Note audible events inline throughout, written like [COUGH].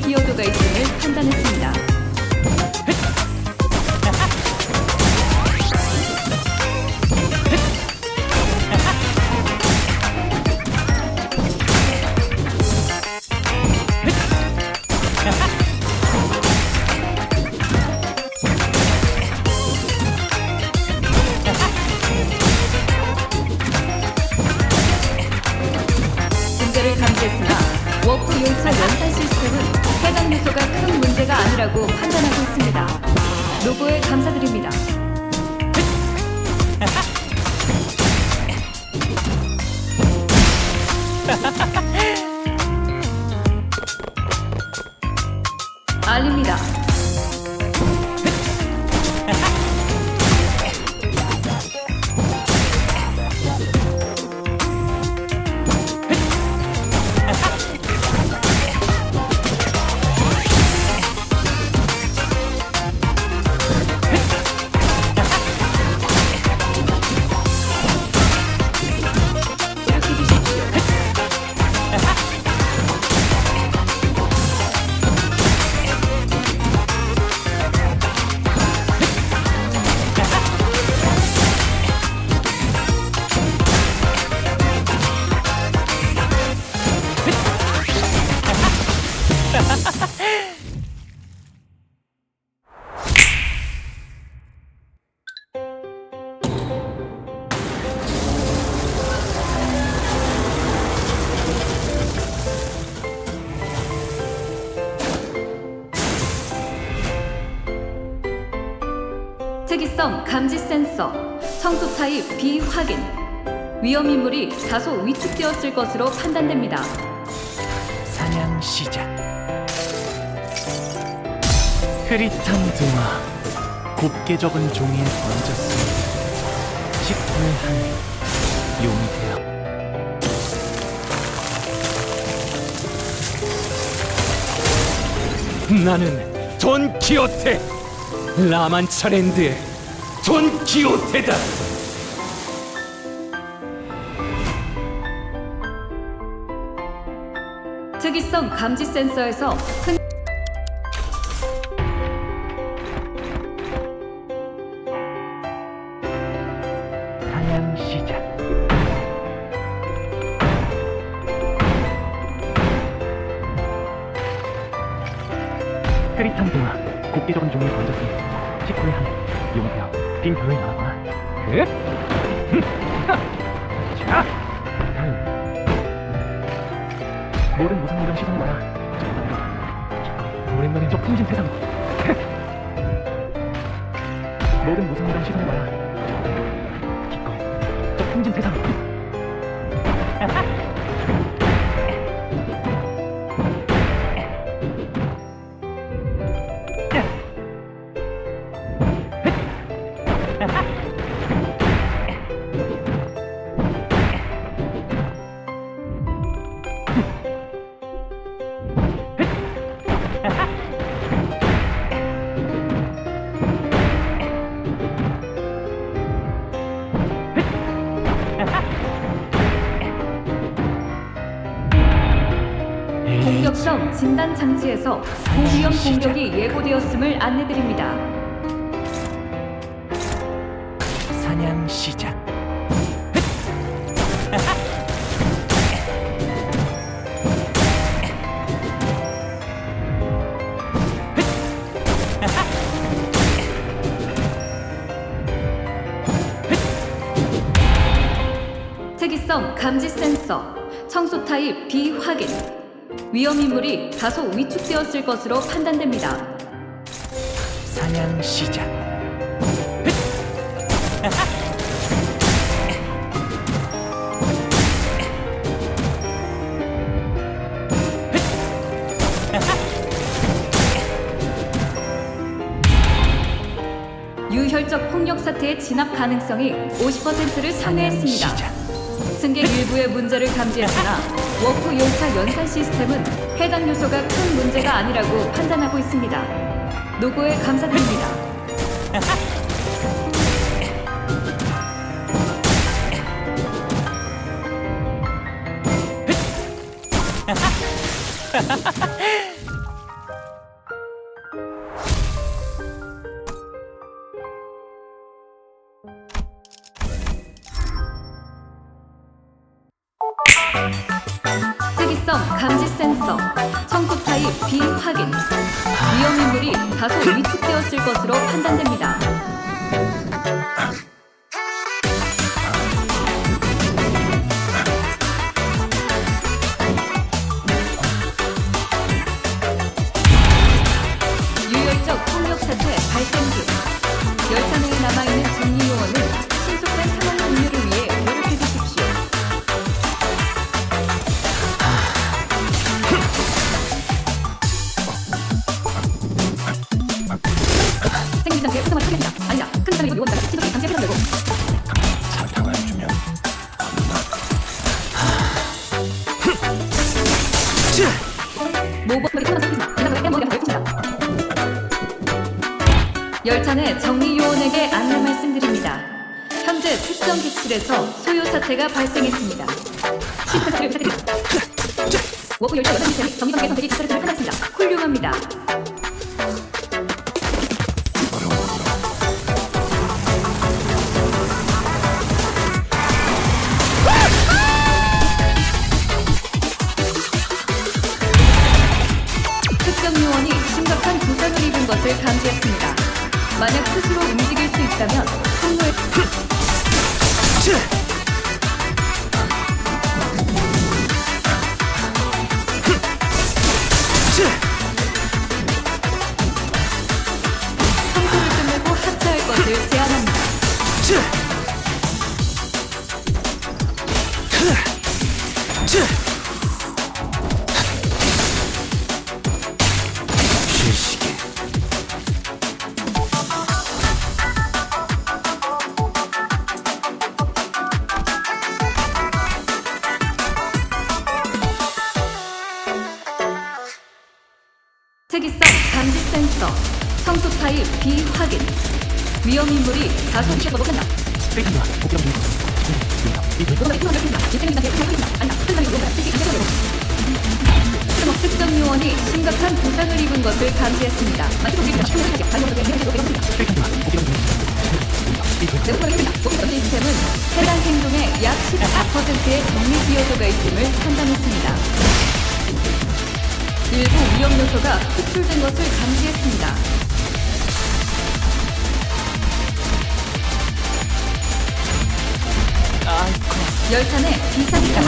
기여도가 있음을 판단했습니다. 연산 시스템은 해당 요소가 큰 문제가 아니라고 판단하고 있습니다. 노고에 감사드립니다. 알립니다. 특이성 감지 센서, 청소 타입 비확인, 위험 인물이 다소 위축되었을 것으로 판단됩니다. 사냥 시작. 흐릿한 등화 곱게 적은 종이에 던졌습니다. 직후의 하늘 용이 되어 나는 돈 키오테 라만차랜드의 돈 키오테다. 특이성 감지 센서에서 흔 시작. 흐릿한 동화 적은 종이에 던졌습니다. 직후의 하늘 용되어 빈 벼에 나와. 그? [LAUGHS] 자, 다음. 모든 무상무경 시선을 봐라. 오랜만에 저 풍진 세상. [LAUGHS] 모든 무상무경 시선을 봐라. 저 풍진 공격성 진단 장치에서 고위험 공격이 예고되었음을 안내드립니다. 사냥 시작. 특이성 감지 센서, 청소 타입 비확인, 위험 인물이 다소 위축되었을 것으로 판단됩니다. 사냥 시작. 유혈적 폭력 사태의 진압 가능성이 50%를 사냥 상회했습니다. 승객 일부의 문제를 감지했으나 워프 용차 연산 시스템은 해당 요소가 큰 문제가 아니라고 판단하고 있습니다. 노고에 감사드립니다. [LAUGHS] 센서, 청소 타입 비확인, 위험 인물이 다소 위축되었을 것으로 판단됩니다. 장치에 특성을 하겠습니다. 아니다. 큰 장치로 요원이다. 신속히 장치에 필요되고 사탕을 주면 모범물이 태어나서 있습니다. 이상하게 떼먹이 한번 열습니다. 열차 내 정리 요원에게 안내 말씀드립니다. 현재 특정 객실에서 소요 사태가 발생했습니다. 시스템 사례를 부탁드립니다. 워크 열차 여섯 시스템이 정리 단계 선택이 작살을 판단했습니다. 훌륭합니다. 심각한 부상을 입은 것을 감지했습니다. 만약 스스로 움직일 수 있다면 항로에 특이성 감지 센서, 청소 타입 비확인, 위험 인물이 다소. 특히 장치에 필요되고 특정 요원이 심각한 부상을 입은 것을 감지했습니다. 이 내부적입니다. 목표 시스템은 해당 행동의 약 14%의 정리 기여도가 있음을 판단했습니다. 일부 위험 요소가 추출된 것을 감지했습니다. 열차 내 비상이다.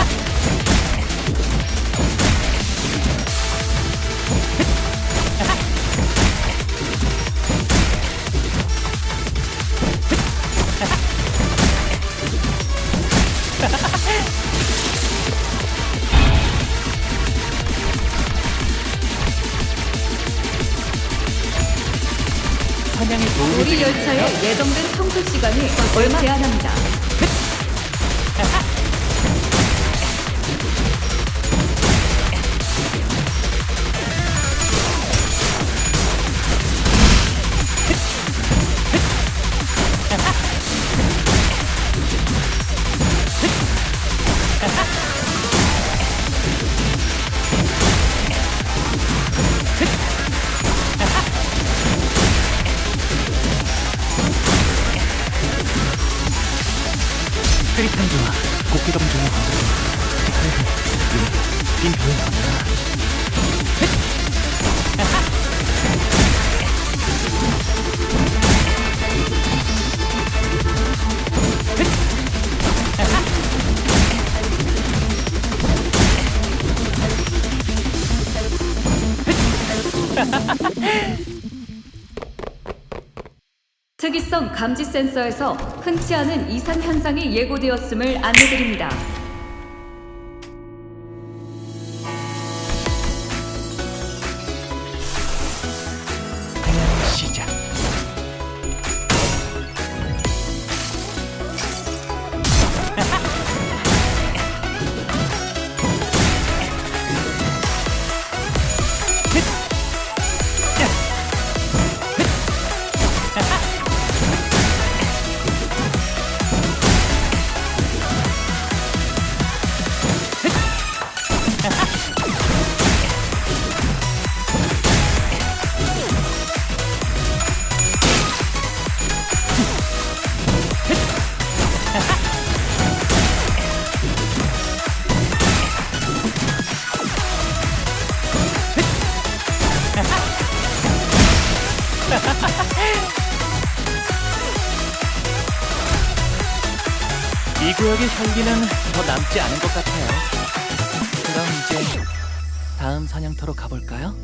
열차의 예정된 청소 시간이 얼마 제한합니다. 특이성 감지 센서에서 흔치 않은 이상 현상이 예고되었음을 안내드립니다. 속의 혈기는 더 남지 않은 것 같아요. 그럼 이제 다음 사냥터로 가볼까요?